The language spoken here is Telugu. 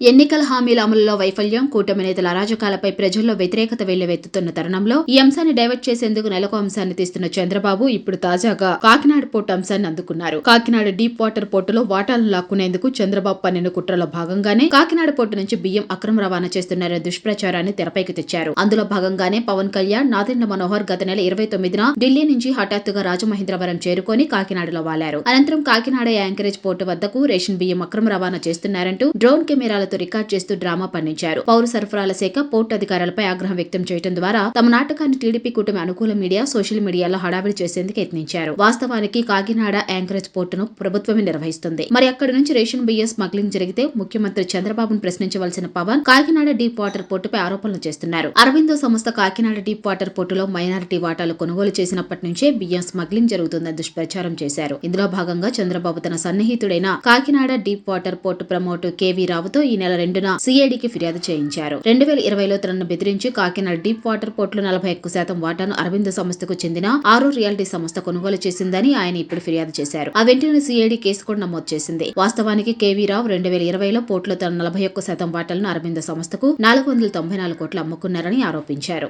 ఎన్నికల హామీల అమలులో వైఫల్యం కూటమి నేతల అరాజకాలపై ప్రజల్లో వ్యతిరేకత వెల్లువెత్తుతున్న తరుణంలో ఈ అంశాన్ని డైవర్ట్ చేసేందుకు నెలకు అంశాన్ని తీస్తున్న చంద్రబాబు ఇప్పుడు తాజాగా కాకినాడ పోర్టు అంశాన్ని అందుకున్నారు. కాకినాడ డీప్ వాటర్ పోర్టులో వాటాలను లాక్కునేందుకు చంద్రబాబు పన్నెండు కుట్రలో భాగంగానే కాకినాడ పోర్టు నుంచి బియ్యం అక్రమ రవాణా చేస్తున్నారనే దుష్ప్రచారాన్ని తెరపైకి తెచ్చారు. అందులో భాగంగానే పవన్ కళ్యాణ్ నాదెండ్ల మనోహర్ గత నెల ఇరవై తొమ్మిదిన ఢిల్లీ నుంచి హఠాత్తుగా రాజమహేంద్రవరం చేరుకొని కాకినాడలో వాలారు. అనంతరం కాకినాడ యాంకరేజ్ పోర్టు వద్దకు రేషన్ బియ్యం అక్రమ రవాణా చేస్తున్నారంటూ డ్రోన్ కెమెరాలతో రికార్డ్ చేస్తూ డ్రామా పండించారు. పౌర సరఫరాల శాఖ పోర్టు అధికారులపై ఆగ్రహం వ్యక్తం చేయడం ద్వారా తమ నాటకాన్ని టీడీపీ కూటమి అనుకూల మీడియా సోషల్ మీడియాలో హడావిడి చేసేందుకు యత్నించారు. వాస్తవానికి కాకినాడ యాంకరేజ్ పోర్టును ప్రభుత్వమే నిర్వహిస్తుంది. మరి అక్కడి నుంచి రేషన్ బియ్యం స్మగ్లింగ్ జరిగితే ముఖ్యమంత్రి చంద్రబాబును ప్రశ్నించవలసిన పవన్ కాకినాడ డీప్ వాటర్ పోర్టుపై ఆరోపణలు చేస్తున్నారు. అరవిందో సంస్థ కాకినాడ డీప్ వాటర్ పోర్టులో మైనారిటీ వాటాలు కొనుగోలు చేసినప్పటి నుంచే బియ్యం స్మగ్లింగ్ జరుగుతుందని దుష్ప్రచారం చేశారు. ఇందులో భాగంగా చంద్రబాబు తన సన్నిహితుడైన Kakinada deep water port promote KV రావుతో ఈ నెల రెండున సిఐడికి ఫిర్యాదు చేయించారు. రెండు వేల ఇరవైలో తనను బెదిరించి కాకినాడ డీప్ వాటర్ పోర్టులో నలభై ఎక్కువ శాతం వాటాను అరవింద సంస్థకు చెందిన ఆరో రియాలిటీ సంస్థ కొనుగోలు చేసిందని ఆయన ఇప్పుడు ఫిర్యాదు చేశారు. ఆ వెంటనే సిఐడి కేసు కూడా నమోదు చేసింది. వాస్తవానికి కేవీ రావు రెండు వేల ఇరవైలో పోర్టులో తన నలభై ఒక్క శాతం వాటాలను అరవింద సంస్థకు నాలుగు వందల తొంభై నాలుగు కోట్లు అమ్ముకున్నారని ఆరోపించారు.